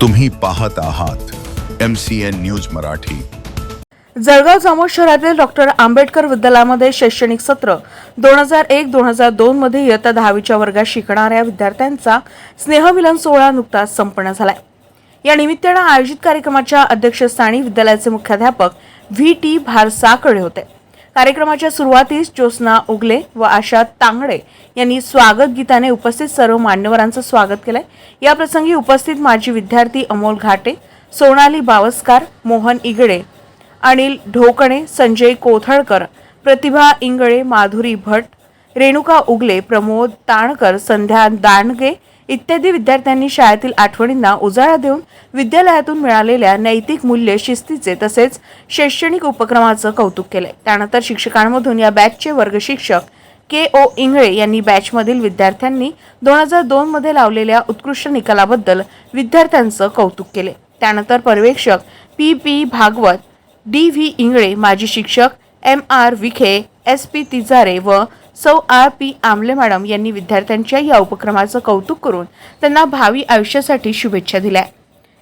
तुम्ही पाहत आहात M C N news Marathi. Jalgaon Jamod शहरातील डॉक्टर आंबेडकर विद्यालयामध्ये शैक्षणिक सत्र दोन हजार एक दोन हजार दोन मध्ये इयत्ता दहावीच्या वर्गात शिकणाऱ्या विद्यार्थ्यांचा स्नेहमिलन सोहळा नुकताच संपन्न झालाय. या निमित्तानं आयोजित कार्यक्रमाच्या अध्यक्षस्थानी विद्यालयाचे मुख्याध्यापक व्ही टी भारसाकडे होते. कार्यक्रमाच्या सुरुवातीस ज्योत्स्ना उगले व आशा तांगडे यांनी स्वागत गीताने उपस्थित सर्व मान्यवरांचं स्वागत केलंय. याप्रसंगी उपस्थित माजी विद्यार्थी अमोल घाटे सोनाली बावस्कार मोहन इगडे अनिल ढोकणे संजय कोथळकर प्रतिभा इंगळे माधुरी भट रेणुका उगले प्रमोद ताणकर संध्या दांडगे इत्यादी विद्यार्थ्यांनी शाळेतील आठवणींना उजाळा देऊन विद्यालयातून मिळालेल्या नैतिक मूल्य शिस्तीचे तसेच शैक्षणिक उपक्रमाचं कौतुक केले त्यानंतर शिक्षकांमधून या बॅचचे वर्ग शिक्षक के ओ इंगळे यांनी बॅचमधील विद्यार्थ्यांनी दोन हजार दोनमध्ये लावलेल्या उत्कृष्ट निकालाबद्दल विद्यार्थ्यांचं कौतुक केले त्यानंतर पर्यवेक्षक P P Bhagwat D V Ingale माजी शिक्षक M R Vikhe S P Tijare व सौ आर पी आमले मॅडम यांनी विद्यार्थ्यांच्या या उपक्रमाचं कौतुक करून त्यांना भावी आयुष्यासाठी शुभेच्छा दिल्या.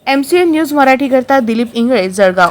एम सी एन न्यूज मराठीकरता दिलीप इंगळे जळगाव.